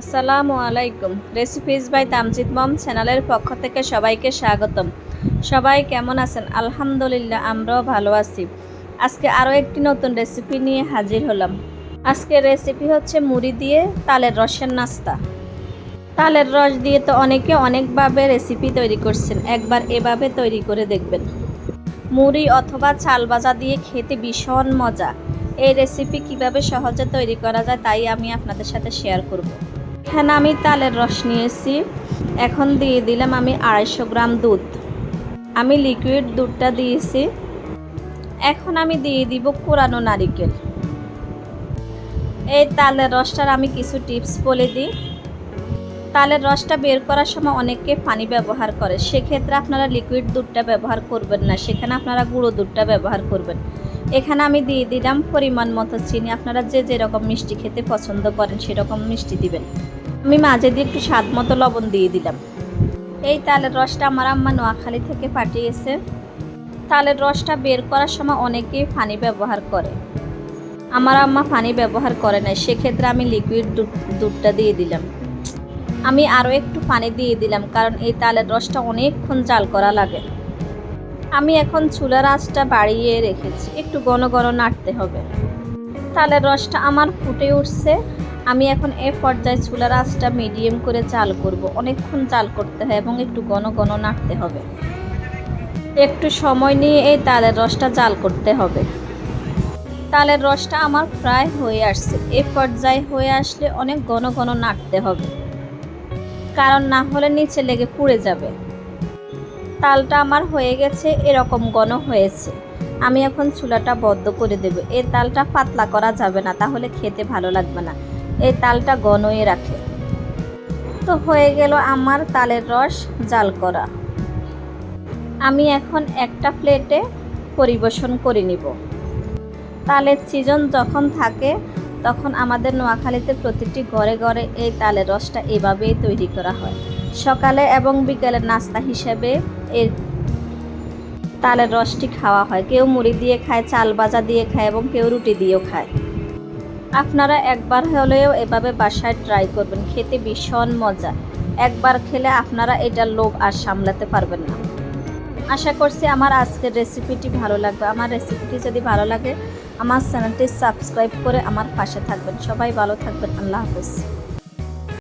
আসসালামু আলাইকুম। Recipes by Tamjid মম চ্যানেলের পক্ষ থেকে সবাইকে স্বাগতম। সবাই কেমন আছেন? আলহামদুলিল্লাহ, আমরাও ভালো আছি। আজকে আরও একটি নতুন রেসিপি নিয়ে হাজির হলাম। আজকের রেসিপি হচ্ছে মুড়ি দিয়ে তালের রসের নাস্তা। তালের রস দিয়ে তো অনেকে অনেকভাবে রেসিপি তৈরি করছেন। একবার এভাবে তৈরি করে দেখবেন। মুড়ি অথবা চাল ভাজা দিয়ে খেতে ভীষণ মজা। এই রেসিপি কীভাবে সহজে তৈরি করা যায় তাই আমি আপনাদের সাথে শেয়ার করব। এখানে আমি তালের রস নিয়েছি। এখন দিয়ে দিলাম আমি আড়াইশো গ্রাম দুধ। আমি লিকুইড দুধটা দিয়েছি। এখন আমি দিয়ে দিব কোরানো নারিকেল। এই তালের রসটার আমি কিছু টিপস বলে দিই। তালের রসটা বের করার সময় অনেকে পানি ব্যবহার করে। সেক্ষেত্রে আপনারা লিকুইড দুধটা ব্যবহার করবেন না। সেখানে আপনারা গুঁড়ো দুধটা ব্যবহার করবেন। এখানে আমি দিয়ে দিলাম পরিমাণ মতো চিনি। আপনারা যে যেরকম মিষ্টি খেতে পছন্দ করেন সেরকম মিষ্টি দিবেন। আমি মাঝে দিয়ে একটু স্বাদ মতো লবণ দিয়ে দিলাম। এই তালের রসটা আমার আম্মা নোয়াখালী থেকে পাঠিয়েছে। তালের রসটা বের করার সময় অনেকেই পানি ব্যবহার করে। আমার আম্মা পানি ব্যবহার করে নাই। সেক্ষেত্রে আমি লিকুইড দুধ, দুধটা দিয়ে দিলাম। আমি আরও একটু পানি দিয়ে দিলাম, কারণ এই তালের রসটা অনেকক্ষণ জাল করা লাগে। আমি এখন চুলার আঁচটা বাড়িয়ে রেখেছি, একটু ঘন ঘন নাড়তে হবে। তালের রসটা আমার ফুটে উঠছে। আমি এখন এ পর্যায়ে চুলার আঁচটা মিডিয়াম করে চাল করব, অনেকক্ষণ চাল করতে হয় এবং একটু ঘন ঘন নাড়তে হবে। একটু সময় নিয়ে এই তালের রসটা জাল করতে হবে। তালের রসটা আমার প্রায় হয়ে আসছে, এ পর্যায়ে হয়ে আসলে অনেক ঘন ঘন নাড়তে হবে। কারণ না হলে নিচে লেগে পুড়ে যাবে। তালটা আমার হয়ে গেছে, এরকম ঘন হয়েছে। আমি এখন চুলাটা বদ্ধ করে দেব। এই তালটা পাতলা করা যাবে না, তাহলে খেতে ভালো লাগবে না। এই তালটা ঘনই রাখে। তো হয়ে গেল আমার তালের রস জাল করা। আমি এখন একটা প্লেটে পরিবেশন করে নিব। তালের সিজন যখন থাকে তখন আমাদের নোয়াখালীতে প্রতিটি ঘরে ঘরে এই তালের রসটা এভাবেই তৈরি করা হয়। সকালে এবং বিকেলে নাস্তা হিসেবে এর তালের রসটি খাওয়া হয়। কেউ মুড়ি দিয়ে খায়, চাল ভাজা দিয়ে খায় এবং কেউ রুটি দিয়েও খায়। আপনারা একবার হলেও এভাবে বাসায় ট্রাই করবেন। খেতে ভীষণ মজা। একবার খেলে আপনারা এটার লোভ আর সামলাতে পারবেন না। আশা করছি আমার আজকের রেসিপিটি ভালো লাগবে। আমার রেসিপিটি যদি ভালো লাগে আমার চ্যানেলটি সাবস্ক্রাইব করে আমার পাশে থাকবেন। সবাই ভালো থাকবেন। আল্লাহ হাফেজ।